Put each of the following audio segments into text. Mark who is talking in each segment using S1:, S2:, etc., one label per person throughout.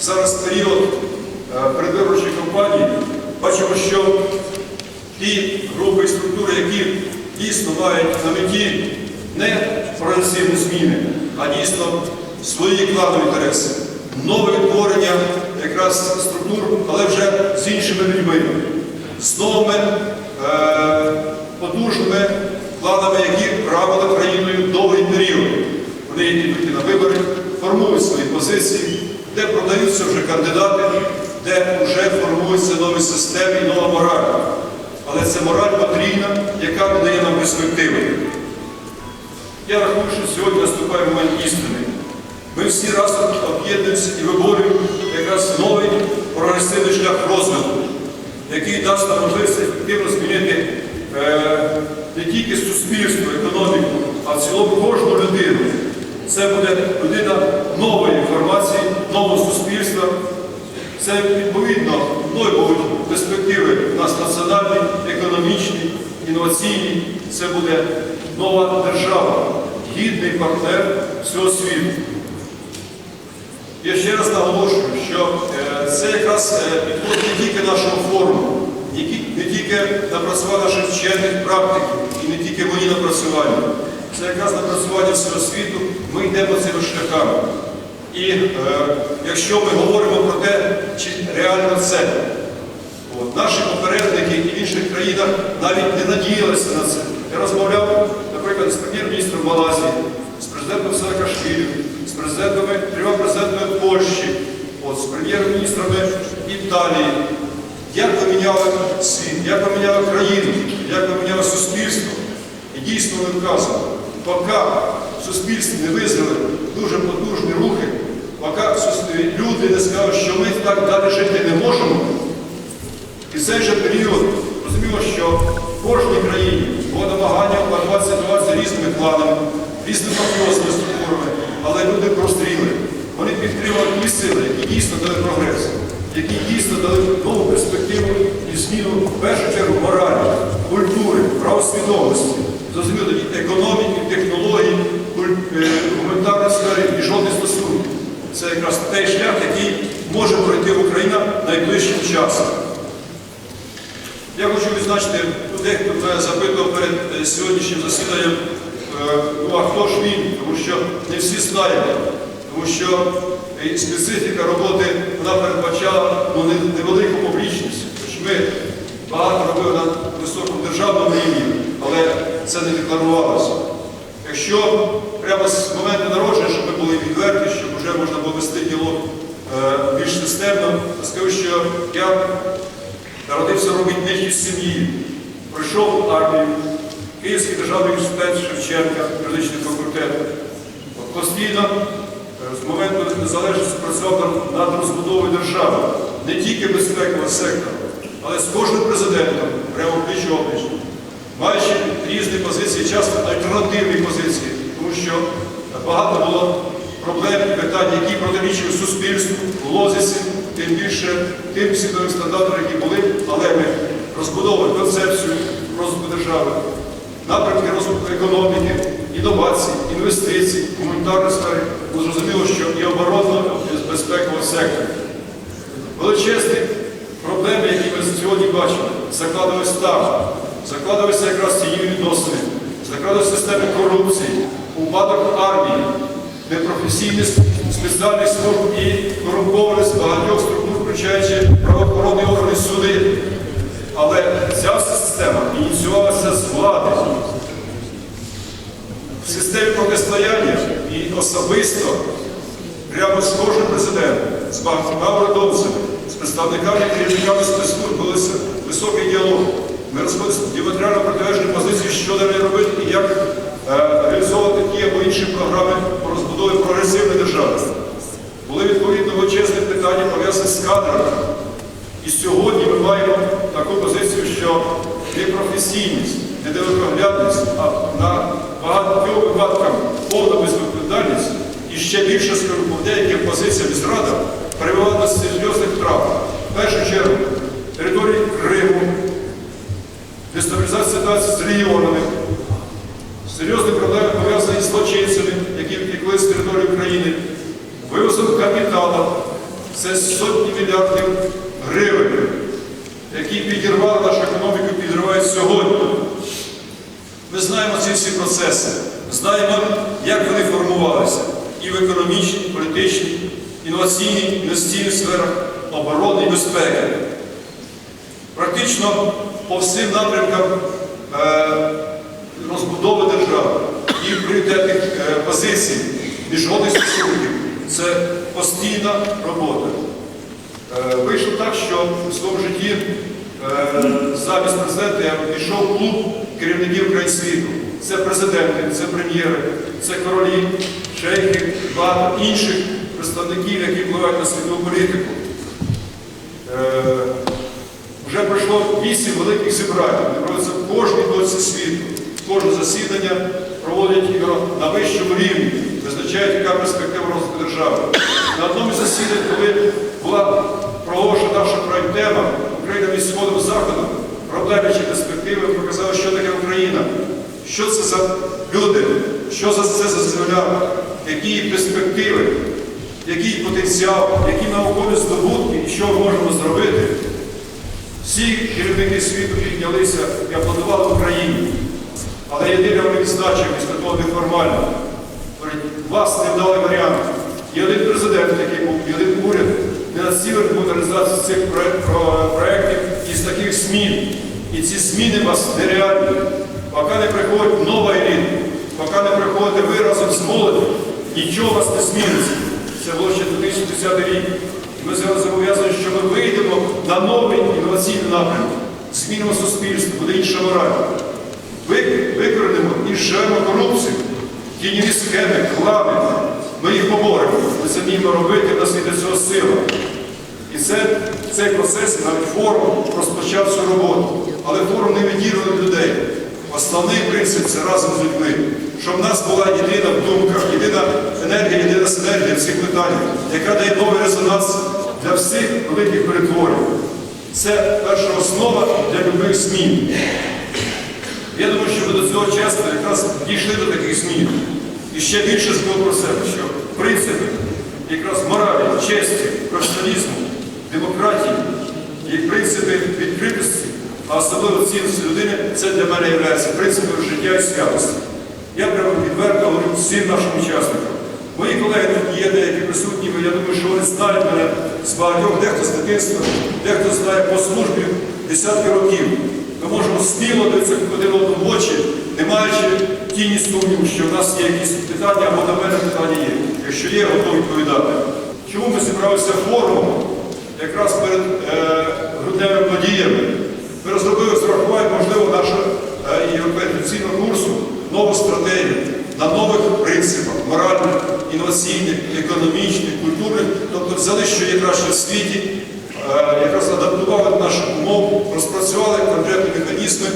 S1: зараз період е, передвиборчої кампанії, бачимо, що ті групи і структури, які дійсно мають на меті не прогресивні зміни, а дійсно свої кланові інтереси, нове відтворення якраз структур, але вже з іншими людьми, з новими е, потужними кланами, які правили країною довгий період. Вони йдуть на вибори, формують свої позиції, де продаються вже кандидати, де вже формуються нові системи і нова мораль. Але це мораль потрібна, яка надає нам перспективи. Я рахую, що сьогодні наступає момент істини. Ми всі разом об'єднуємося і виборюємо якраз новий прогресивний шлях розвитку, який дасть нам можливість ефективно змінити е, не тільки суспільство, економіку, а в цілому кожну людину. Це буде людина нової інформації, нового суспільства. Це відповідно будуть перспективи у нас національні, економічні, інноваційні. Це буде нова держава, гідний партнер всього світу. Я ще раз наголошую, що е, це якраз е, підходить не тільки нашого форуму, не ті- не тільки напрацювання наших вчених практиків і не тільки мої напрацювання. Це якраз напрацювання всього світу, ми йдемо цими шляхами. І е, якщо ми говоримо про те, чи реально це, от, наші попередники і в інших країнах навіть не надіялися на це. Я розмовляв, наприклад, з прем'єр-міністром Малайзії, з президентом Саакашвілі, з президентами, трьома президентами Польщі, от, з прем'єр-міністрами Італії. Як ви міняли світ, як ви міняли країну, як ви міняли суспільство. І дійсно ми вказано, поки суспільстві не визвали дуже потужні рухи, поки люди не скажуть, що ми так далі жити не можемо, і цей же період розуміло, що в кожній країні було намагання ситуацію різними планами, різними мафіозними структурами, але люди простріли. Вони підтримали ті сили, які дійсно дали прогрес, які дійсно дали нову перспективу і зміну в першу чергу моралі, культури, правосвідомості, зрозуміло економіки, технологій, куль- е, гуманітарної сфери і жодних стосунків. Це якраз той шлях, який може пройти Україна найближчим часом. Я хочу відзначити, дехто мене запитував перед е, сьогоднішнім засіданням, е, ну а хто ж він, тому що не всі знають, тому що специфіка роботи вона передбачала ну, невелику публічність. Ми багато робили на високому державному рівні, але це не декларувалося. Якщо прямо з моменту народження, щоб ми були відверті, щоб вже можна було вести діалог е, більш системно, скажу, що я Народився робітничій сім'ї, пройшов армію, Київський державний університет Шевченка, юридичний факультет. Постійно е, з моменту незалежності працював над- розбудовою держави, не тільки безпекового сектору, але з кожним президентом, прямо пліч опліч, маючи різні позиції, часто альтернативні позиції, що багато було проблем і питань, які протирічили суспільству, лозиці, тим більше тим світовим стандартам, які були, але ми розбудовували концепцію розвитку держави, напрямки розвитку економіки, інновацій, інвестицій, гуманітарної сфери, ну, зрозуміло, що і оборонного, і безпекового сектору. Величезні проблеми, які ми сьогодні бачимо, закладалися там, закладалися якраз ці відносини, закладалися системи корупції, упадок армії, непрофесійність спеціальних служб і корумпованість багатьох структур, включаючи правоохоронні органи суди. Але ця система ініціювалася з влади. В системі протистояння і особисто прямо з кожним президентом, з багатьма урядовцями, з представниками керівниками спецслужб велися високий діалог. Ми розходилися діаметрально протилежні позиції, що далі робити і як е, ті програми по розбудові прогресивної держави. Були відповідно величезні питання пов'язані з кадрами. І сьогодні ми маємо таку позицію, що не професійність, не далекоглядність, а на багатьох випадках повна безвідповідальність і ще більше скажу, по деяким позиціям зрада привела до серйозних втрат. В першу чергу території Криму, дестабілізація ситуації з регіонами, серйозні проблеми пов'язані вивозом капіталу, Це сотні мільярдів гривень, які підірвали нашу економіку, підривають сьогодні. Ми знаємо ці всі процеси, знаємо, як вони формувалися і в економічній, політичній, інноваційній, інвестиційній сферах оборони і безпеки. Практично по всім напрямкам е, розбудови держави і пріоритетних е, позицій міжнародних стосунків це постійна робота. Е, Вийшло так, що у своєму житті е, замість президента я пішов в клуб керівників країн світу. Це президенти, це прем'єри, це королі, шейхи, багато інших представників, які впливають на світову політику. Е, Вже пройшло вісім великих зібрань, вони проводяться в кожній точці світу. Кожне засідання проводять його на вищому рівні, визначають, яка перспектива розвитку одному коли була проголошена наша проєкт-тема Україна між Сходом і Заходом, проблеми чи перспективи, показали, що таке Україна, що це за люди, що за це за земля, які її перспективи, який потенціал, які наукові здобутки і що ми можемо зробити. Всі керівники світу піднялися і аплодували Україні. Але єдина відзначив після того неформально. Вас невдалий варіант. Є один президент, який був, є один уряд, не націлений був на цих проєктів із таких змін. І ці зміни вас нереальні. Поки не приходить нова еліта, поки не приходите ви разом з молоддю, нічого вас не зміниться. Це було ще 2010 рік. І ми зобов'язані, що ми вийдемо на новий інноваційний напрямок, змінимо суспільство, буде інша мораль. Ви- Викоренимо і зжеремо корупцію, тіньові схеми, клани. Ми їх поборемо. Ми вміємо робити, нас для цього сила. І це, цей процес, навіть форум, розпочав цю роботу. Але форум не відірваний людей. Основний принцип це разом з людьми. Щоб в нас була єдина думка, єдина енергія, єдина синергія цих питаннях, яка дає новий резонанс для всіх великих перетворень. Це перша основа для любих змін. Я думаю, що ми до цього часу якраз дійшли до таких змін. І ще більше скажу про себе, що принципи якраз моралі, честі, професіоналізму, демократії і принципи відкритості, а особливо цінності людини, це для мене є принципами життя і святості. Я прямо відверто говорю всім нашим учасникам. Мої колеги тут є деякі присутні, я думаю, що вони знають мене з багатьох, дехто з дитинства, дехто знає по службі десятки років. Ми можемо сміло дивитися один одному очі, не маючи тіні сумніву, що в нас є якісь питання або до мене питання є. Якщо є, готові відповідати. Чому ми зібралися форумом якраз перед е, грудневими подіями? Ми розробили з можливо, нашого е, європейського курсу нову стратегію на нових принципах моральних, інноваційних, економічних, культурних, тобто взяли, що є краще в світі, е, якраз адаптували до наших умов, розпрацювали конкретні механізми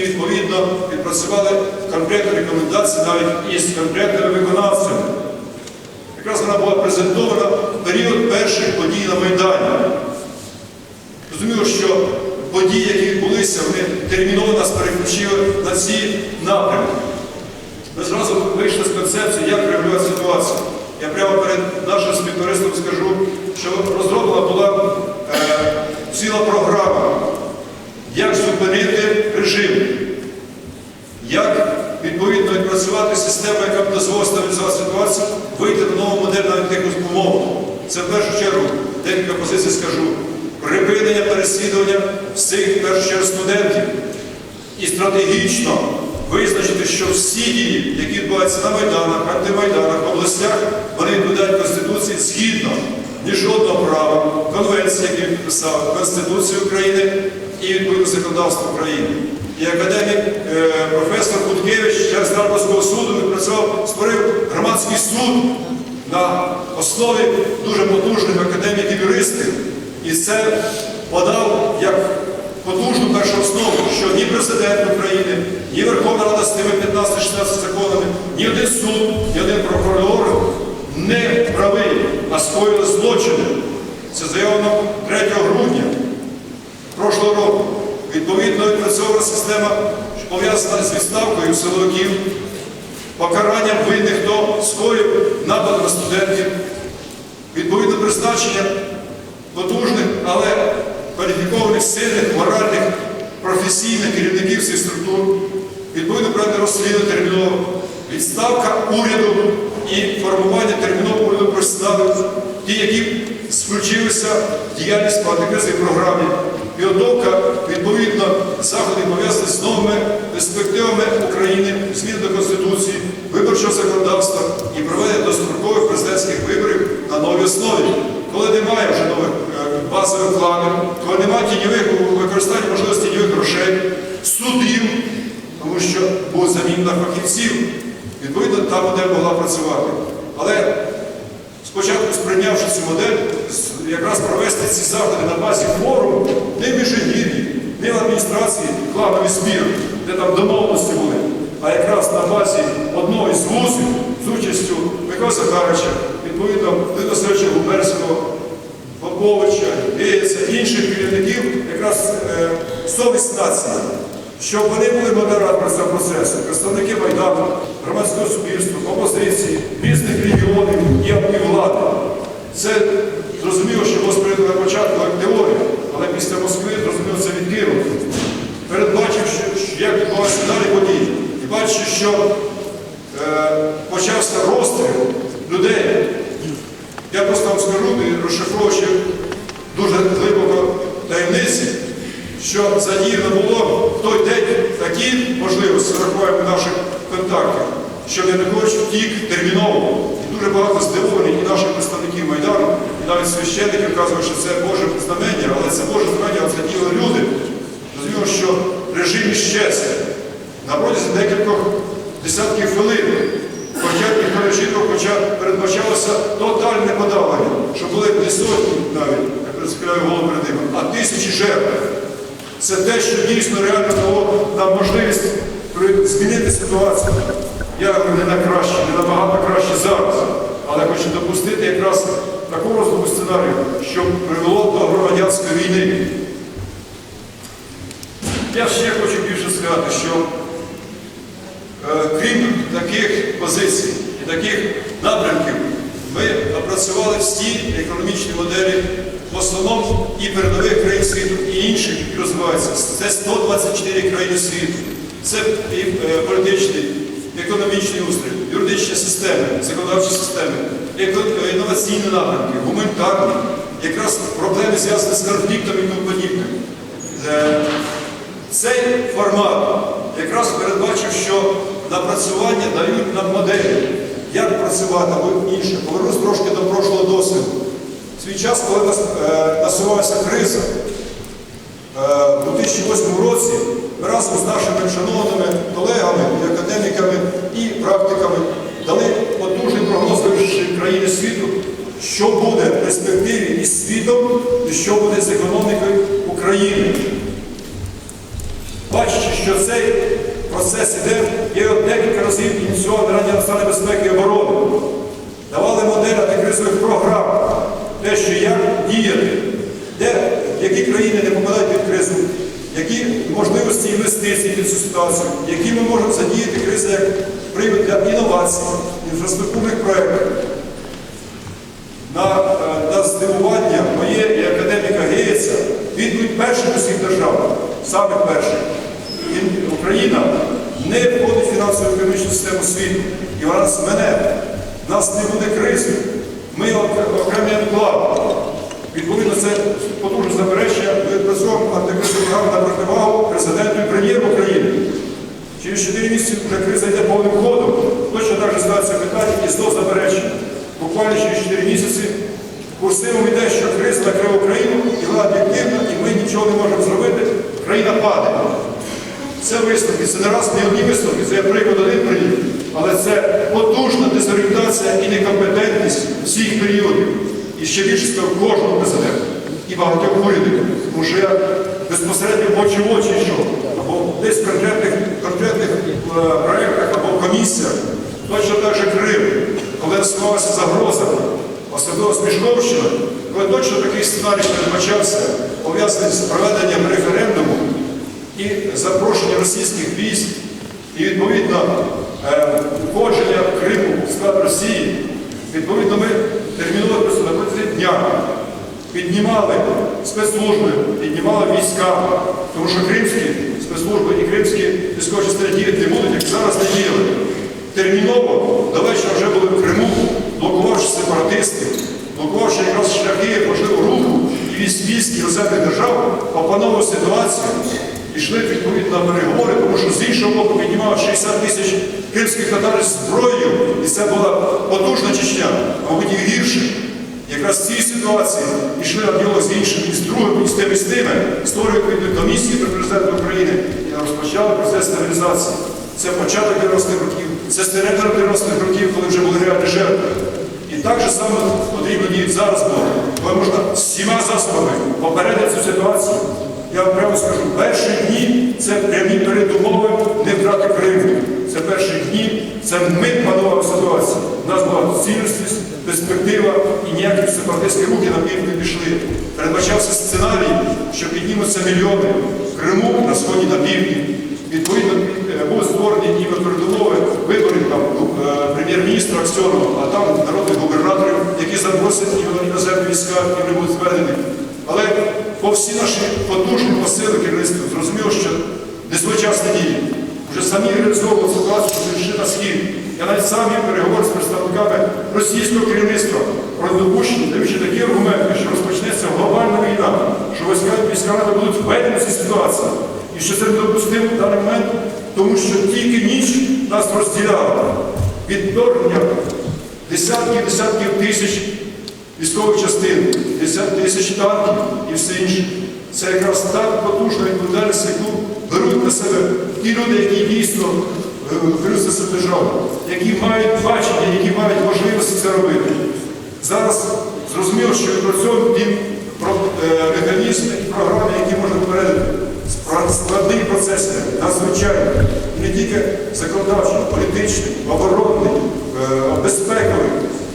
S1: відповідно відпрацювали конкретні рекомендації навіть із конкретними виконавцями. Якраз вона була презентована в період перших подій на Майдані. Зрозуміло, що події, які відбулися, вони терміново нас переключили на ці напрямки. Ми зразу вийшли з концепції, як регулювати ситуацію. Я прямо перед нашим співтовариством скажу, що розроблена була е, ціла програма, як зупинити режим, як відповідно відпрацювати систему, яка б дозволила стабілізувати ситуацію, вийти на нову модель навіть тих. Це в першу чергу декілька позицій скажу. Припинення переслідування всіх в першу чергу студентів і стратегічно визначити, що всі дії, які відбуваються на Майданах, антимайданах, областях, вони відповідають Конституції згідно ні жодного права, конвенції, які підписав, Конституції України і відповідно законодавства України. І академік е, професор Куткевич через Харківського суду відпрацював, створив громадський суд на основі дуже потужних академіків юристів. І це подав як потужну першу основу, що ні президент України, ні Верховна Рада з тими 15-16 законами, ні один суд, ні один прокурор не правий, а скоїли злочини. Це заявлено 3 грудня прошлого року. Відповідно, відпрацьована система пов'язана з відставкою силовиків, покаранням винних, хто скоїв напад на студентів, відповідно призначення потужних, але кваліфікованих, сильних, моральних, професійних керівників цих структур, відповідно брати розслідування терміново, відставка уряду і формування термінового уряду професіоналів, ті, які включилися в діяльність по антикризовій програмі, підготовка відповідно заходів пов'язаних з новими перспективами України, змін до Конституції, виборчого законодавства і проведення дострокових президентських виборів на новій основі. Коли немає вже нових е, базових планів, коли немає тіньових використання можливості тіньових грошей, судів, тому що був замінна фахівців, відповідно та модель могла працювати. Але спочатку сприйнявши цю модель, з- якраз провести ці заходи на базі форуму, не в Міжгір'ї, не в адміністрації кланові збір, де домовленості були, а якраз на базі одного із вузів з участю Микола Захаровича, відповідно Литосовича Губерського, Поповича, Геєця, інших керівників, якраз е, совість нації, щоб вони були модераторами цього процесу, представники Майдану, громадського суспільства, опозиції, різних регіонів і і влади. Це зрозуміло, що було на початку як теорія, але після Москви зрозуміло це відкинуто. Передбачив, що, що як відбуваються далі події, і бачив, що е, почався розстріл людей. Я просто вам скажу, і розшифровуючи дуже глибоко таємниці, що задіяно було в той день такі можливості з урахуванням наших контактів, що Янукович втік терміново. І дуже багато здивовані і наших представників Майдану, і навіть священники вказували, що це Боже знамення, але це Боже знамення, але це діли люди. Розуміло, що режим іщез на протязі декількох десятків хвилин. Ніхто не хоча передбачалося тотальне подавлення, що були не сотні навіть, як розкриваю голову перед ними, а тисячі жертв. Це те, що дійсно реально дало нам можливість змінити ситуацію. Я говорю, не на краще, не набагато краще зараз, але хочу допустити якраз таку розвитку сценарію, що привело до громадянської війни. Я ще хочу більше сказати, що Е, Крім таких позицій і таких напрямків, ми опрацювали всі економічні моделі в основному і передових країн світу, і інших, які розвиваються. Це 124 країни світу. Це і е, політичний, економічний устрій, юридичні системи, законодавчі системи, інноваційні напрямки, гуманітарні, якраз проблеми зв'язані з конфліктом і тому подібне. Цей формат якраз передбачив, що напрацювання дають нам моделі, як працювати або інше. Повернусь трошки до прошлого досвіду. Свій час, коли е, насувалася криза, е, у 2008 році ми разом з нашими шановними колегами, і академіками і практиками дали потужний прогноз країни світу, що буде в перспективі із світом і що буде з економікою України. Бачачи, що цей процес іде, я от декілька разів ініціював Раді національної безпеки і оборони. Давали модель антикризових програм, те, що як діяти, де, які країни не попадають під кризу, які можливості інвестицій під цю ситуацію, які ми можемо задіяти кризу як привід для інновацій, інфраструктурних проєктів. На, е, на здивування моє і академіка Геєця відповідь перших усіх держав, саме перших. Україна не входить в фінансово-економічну систему світу. І вона нас мене. У нас не буде кризи. Ми ок- окремий вклад. Відповідно, це потужне заперечення. Ми працюємо антикризову програму на противагу президенту і прем'єру України. Через 4 місяці вже криза йде повним ходом. Точно так же ставиться питання і знов заперечення. Буквально через 4 місяці курсивом йде, що криза накрила Україну, і вона об'єктивна, і ми нічого не можемо зробити. Країна падає. Це висновки, це не раз не одні висновки, це я приклад один привів. Але це потужна дезорієнтація і некомпетентність всіх періодів. І ще більше сказав кожного президента і багатьох урядів. Тому безпосередньо в очі в очі йшов. Або десь в конкретних, конкретних е, проєктах або комісіях. Точно так же Крим, коли насувалася загроза, особливо з Мішковщиною, коли точно такий сценарій передбачався, пов'язаний з проведенням референдуму і запрошення російських військ, і відповідно е, входження Криму в склад Росії, відповідно ми терміново просто на протязі дня піднімали спецслужби, піднімали війська, тому що кримські спецслужби і кримські військові частини діяти не будуть, як зараз не діяли. Терміново до вечора вже були в Криму, блокувавши сепаратисти, блокувавши якраз шляхи, можливо, руху і військ військ іноземних держав, опановували ситуацію, пішли відповідно на переговори, тому що з іншого боку піднімали 60 тисяч кримських татар зброєю, і це була потужна Чечня, а і гірше. Якраз в цій ситуації пішли на з іншими, з другими, і з тими, з тими, створювали відповідну комісію при президенту України і розпочали процес стабілізації. Це початок 90-х років, це середина 90-х років, коли вже були реальні жертви. І так же саме потрібно діяти зараз коли можна всіма засобами попередити цю ситуацію. Я вам прямо скажу, перші дні це прямі передумови не втрати Криму. Це перші дні, це ми панували ситуацію. У нас була цілісність, перспектива і ніякі сепаратистські руки на південь не пішли. Передбачався сценарій, що піднімуться мільйони в Криму на сході на півдні. Відповідно, е, були створені ніби передумови виборів е, прем'єр-міністра Аксьонова, а там народних губернаторів, які запросять іноземні війська і не будуть зведені. Але по всі наші потужні посили керівництва зрозуміло, що не своєчасні дії. Вже самі реалізовували ситуацію, що прийшли на схід. Я навіть сам є переговор з представниками російського керівництва про недопущення, даючи такі аргументи, що розпочнеться глобальна війна, що війська, НАТО будуть введені в цій ситуації. І що це недопустимо в даний момент, тому що тільки ніч нас розділяла від вторгнення десятків десятків тисяч військових частин, десятки тисяч танків і все інше. Це якраз так потужна відповідальність, яку беруть на себе ті люди, які дійсно е, за державу, які мають бачення, які мають можливості це робити. Зараз зрозуміло, що відпрацьовують е, механізми і програми, які можна попередити. Спра- Складний процес, надзвичайно, не тільки законодавчий, політичний, оборонний, е, безпековий.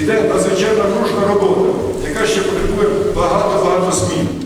S1: Іде надзвичайно дружна робота, яка ще потребує багато-багато змін.